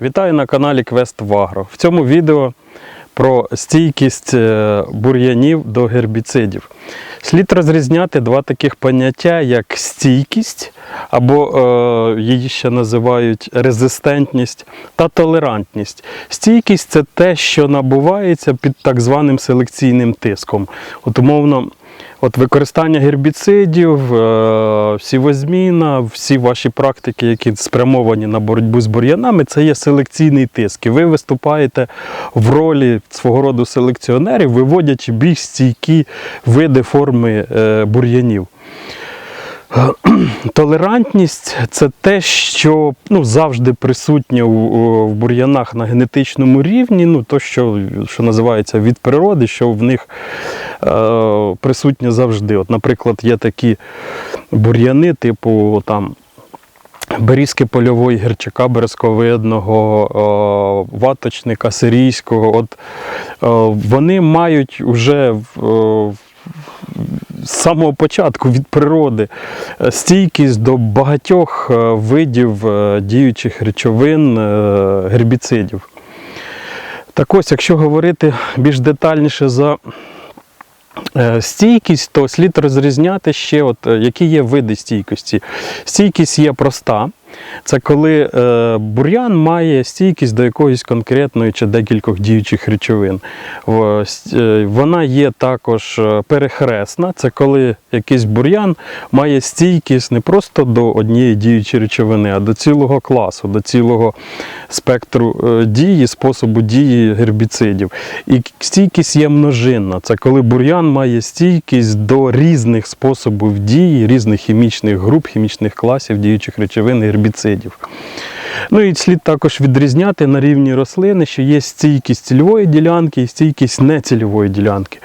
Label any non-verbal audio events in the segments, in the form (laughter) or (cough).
Вітаю на каналі Квест Вагро. В цьому відео про стійкість е, бур'янів до гербіцидів. Слід розрізняти два таких поняття, як стійкість, або е, її ще називають резистентність та толерантність. Стійкість це те, що набувається під так званим селекційним тиском. От умовно, От використання гербіцидів, всівозміна, сівозміна, всі ваші практики, які спрямовані на боротьбу з бур'янами, це є селекційний тиск. І ви виступаєте в ролі свого роду селекціонерів, виводячи більш стійкі види форми е, бур'янів. Толерантність це те, що ну, завжди присутнє в бур'янах на генетичному рівні, ну, то, що, що називається від природи, що в них е, присутнє завжди. От, наприклад, є такі бур'яни, типу там. Берізки польової гірчака березковидного, е, ваточника сирійського. От, е, вони мають вже з самого початку від природи е, стійкість до багатьох е, видів е, діючих речовин гербіцидів. Так ось, якщо говорити більш детальніше за стійкість, то слід розрізняти ще, от, які є види стійкості. Стійкість є проста. Це коли е, бур'ян має стійкість до якоїсь конкретної чи декількох діючих речовин. Е, Вона є також е, перехресна. Це коли якийсь бур'ян має стійкість не просто до однієї діючої речовини, а до цілого класу, до цілого спектру е, дії, способу дії гербіцидів. І стійкість є множинна. Це коли бур'ян має стійкість до різних способів дії, різних хімічних груп, хімічних класів діючих речовин гербіцидів. Ну і слід також відрізняти на рівні рослини, що є стійкість цільової ділянки і стійкість нецільової ділянки.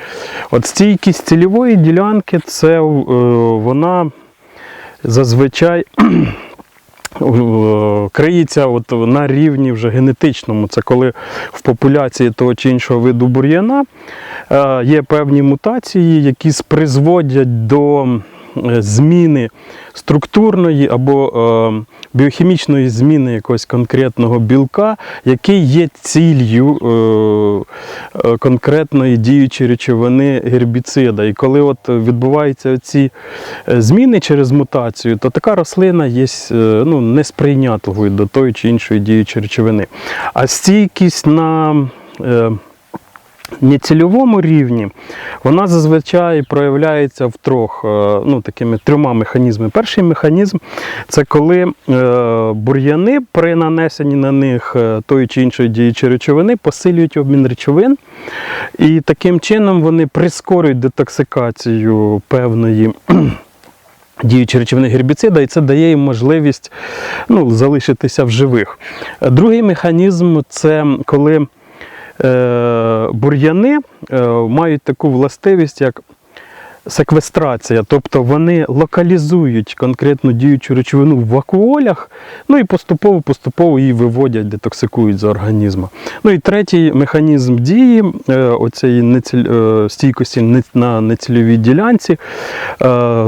От стійкість цільової ділянки це е, вона зазвичай (clears throat) криється от на рівні вже генетичному. Це коли в популяції того чи іншого виду бур'яна е, є певні мутації, які призводять до зміни структурної або е, біохімічної зміни якогось конкретного білка, який є ціллю е, е, конкретної діючої речовини гербіцида. І коли от відбуваються ці е, зміни через мутацію, то така рослина є е, ну, несприйнятливою до тої чи іншої діючої речовини. А стійкість на е, нецільовому рівні вона зазвичай проявляється в трьох, е, ну, такими трьома механізмами. Перший механізм це коли е, бур'яни при нанесенні на них е, тої чи іншої діючої речовини посилюють обмін речовин, і таким чином вони прискорюють детоксикацію певної. (clears throat) Діючі речовини гербіцида, і це дає їм можливість ну, залишитися в живих. Другий механізм це коли бур'яни е, мають таку властивість, як секвестрація, тобто вони локалізують конкретну діючу речовину в вакуолях, ну і поступово-поступово її виводять, детоксикують з організму. Ну і третій механізм дії е, неціль, е, стійкості на нецільовій ділянці е,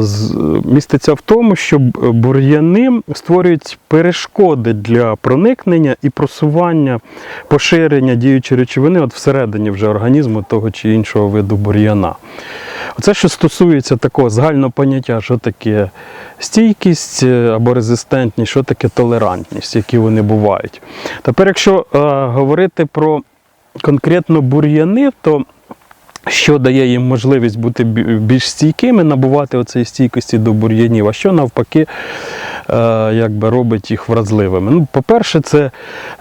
міститься в тому, що бур'яни створюють перешкоди для проникнення і просування поширення діючої речовини от всередині вже організму того чи іншого виду бур'яна. Оце, що стосується такого загального поняття, що таке стійкість е, або резистентність, що таке толерантність, які вони бувають. Тепер, якщо е, говорити про конкретно бур'яни, то що дає їм можливість бути більш стійкими, набувати оцеї стійкості до бур'янів, а що навпаки е, якби робить їх вразливими. Ну, по-перше, це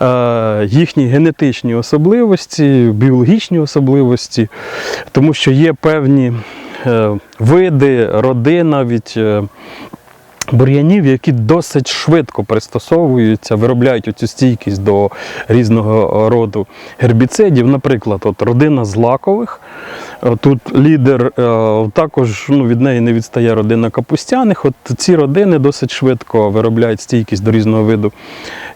е, їхні генетичні особливості, біологічні особливості, тому що є певні е, види, роди навіть. Е, бур'янів, які досить швидко пристосовуються, виробляють оцю стійкість до різного роду гербіцидів. Наприклад, от родина злакових. Е, Тут лідер е, також ну, від неї не відстає родина капустяних. От ці родини досить швидко виробляють стійкість до різного виду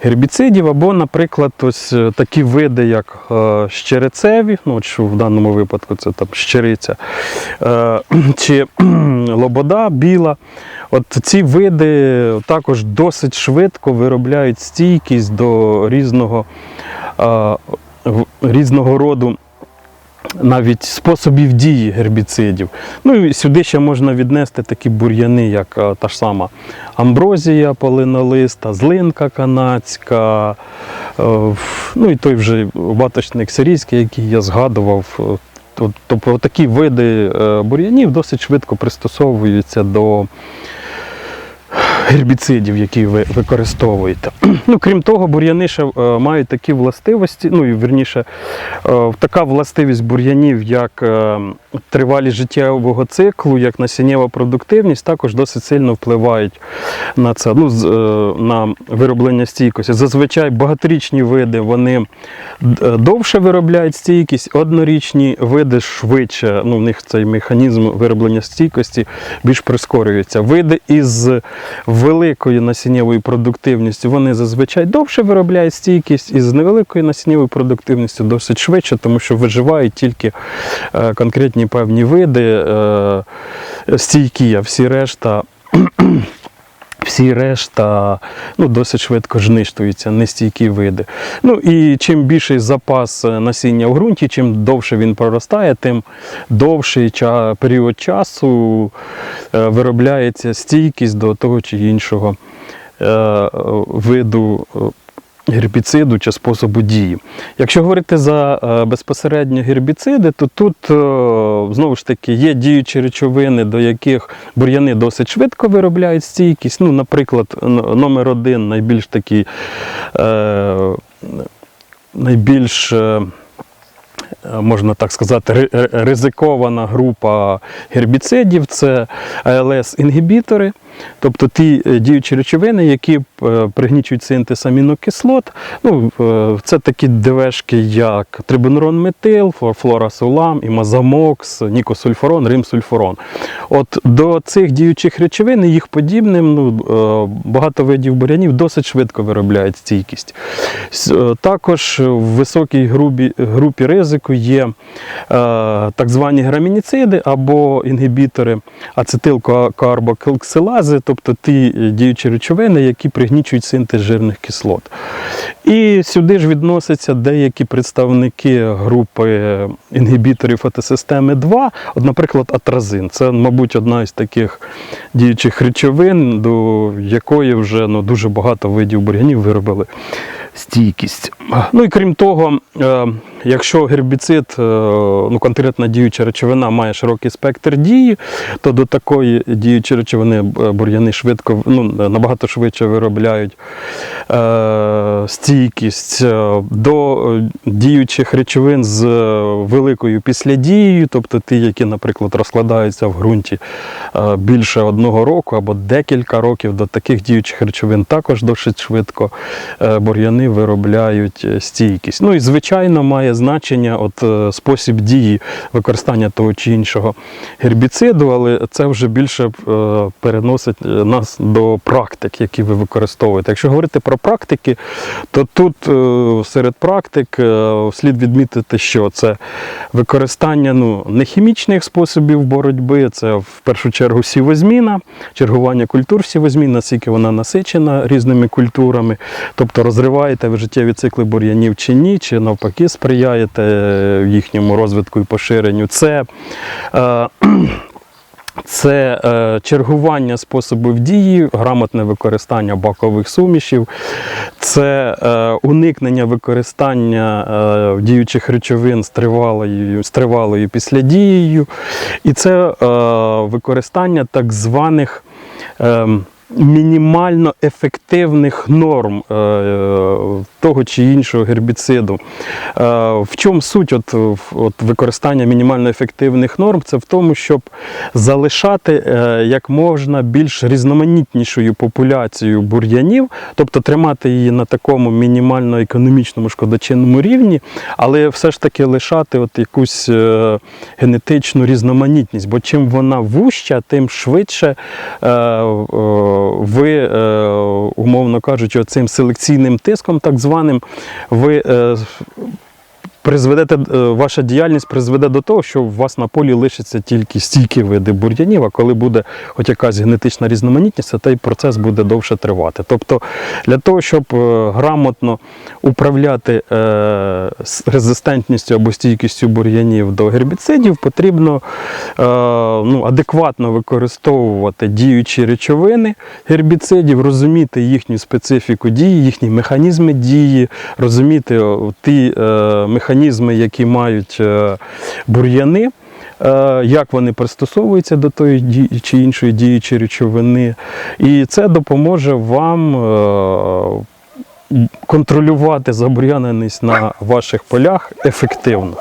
гербіцидів. Або, наприклад, ось е, такі види, як е, щерецеві, ну, що в даному випадку це там щириця, е, (clears throat) чи (clears throat) лобода біла. От ці види також досить швидко виробляють стійкість до різного, е, різного роду навіть способів дії гербіцидів. Ну і сюди ще можна віднести такі бур'яни, як та ж сама амброзія полинолиста, злинка канадська, е, ну і той вже ваточник сирійський, який я згадував. Тобто такі види е, бур'янів досить швидко пристосовуються до гербіцидів, які ви використовуєте. (clears throat) Ну, крім того, бур'яни ще е, мають такі властивості, ну і вірніше, е, така властивість бур'янів, як е, тривалість життєвого циклу, як насіннєва продуктивність, також досить сильно впливають на це, ну, на вироблення стійкості. Зазвичай багаторічні види вони довше виробляють стійкість, однорічні види швидше. Ну, в них цей механізм вироблення стійкості більш прискорюється. Види із великою насіннєвою продуктивністю вони зазвичай довше виробляють стійкість, і з невеликою насіннєвою продуктивністю досить швидше, тому що виживають тільки е, конкретні певні види е, стійкі, а всі решта. Всі решта ну, досить швидко жништуються, нестійкі види. Ну і чим більший запас е, насіння в ґрунті, чим довше він проростає, тим довший період часу е, виробляється стійкість до того чи іншого е, виду гербіциду чи способу дії. Якщо говорити за е, безпосередньо гербіциди, то тут е, знову ж таки є діючі речовини, до яких бур'яни досить швидко виробляють стійкість. Ну, наприклад, номер один найбільш такий е, найбільш. Можна так сказати, ри- ри- ризикована група гербіцидів це АЛС-інгібітори, тобто ті е, діючі речовини, які е, пригнічують синтез амінокислот. Ну, е, це такі ДВшки, як трибунурон метил, флорасулам, імазамокс, нікосульфурон, римсульфурон. От до цих діючих речовин і їх подібним ну, багато видів бурянів досить швидко виробляють стійкість. Також в високій групі, групі ризику є так звані грамініциди або інгібітори ацетилкоарбоксилази, тобто ті е, діючі речовини, які пригнічують синтез жирних кислот. І сюди ж відносяться деякі представники групи інгібіторів фотосистеми 2, от, наприклад, атразин. Це, мабуть, одна із таких діючих речовин, до якої вже ну, дуже багато видів бур'янів виробили стійкість. Ну і крім того, е, якщо гербіцид, е, ну конкретна діюча речовина має широкий спектр дії, то до такої діючої речовини е, бур'яни швидко, ну, набагато швидше виробляють стійкість Е, до е, діючих речовин з е, великою післядією, тобто ті, які, наприклад, розкладаються в ґрунті е, більше одного року або декілька років, до таких діючих речовин також досить швидко е, бур'яни виробляють е, стійкість. Ну і звичайно має значення от, е, спосіб дії використання того чи іншого гербіциду, але це вже більше е, переносить е, нас до практик, які ви використовуєте. Якщо говорити про практики, то тут е, серед практик е, слід відмітити, що це використання ну, нехімічних способів боротьби, це в першу чергу сівозміна, чергування культур сівозмін, наскільки вона насичена різними культурами, тобто розриваєте ви життєві цикли бур'янів чи ні, чи навпаки сприяєте е, їхньому розвитку і поширенню. Це е, це е, чергування способів дії, грамотне використання бакових сумішів, це е, уникнення використання е, діючих речовин з тривалою, з тривалою післядією, і це е, використання так званих. Е, Мінімально ефективних норм е, того чи іншого гербіциду. Е, в чому суть от, от використання мінімально ефективних норм? Це в тому, щоб залишати е, як можна більш різноманітнішою популяцію бур'янів, тобто тримати її на такому мінімально економічному шкодочинному рівні, але все ж таки лишати от якусь е, генетичну різноманітність. Бо чим вона вуща, тим швидше е, е, ви, е, умовно кажучи, цим селекційним тиском, так званим, ви е, призведете, е, ваша діяльність призведе до того, що у вас на полі лишиться тільки стільки види бур'янів, а коли буде хоч якась генетична різноманітність, то той процес буде довше тривати. Тобто для того, щоб е, грамотно управляти е, резистентністю або стійкістю бур'янів до гербіцидів, потрібно ну, адекватно використовувати діючі речовини гербіцидів, розуміти їхню специфіку дії, їхні механізми дії, розуміти ті е, механізми, які мають е, бур'яни. е, Як вони пристосовуються до тої чи іншої діючої речовини, і це допоможе вам е, контролювати забур'яненість на ваших полях ефективно.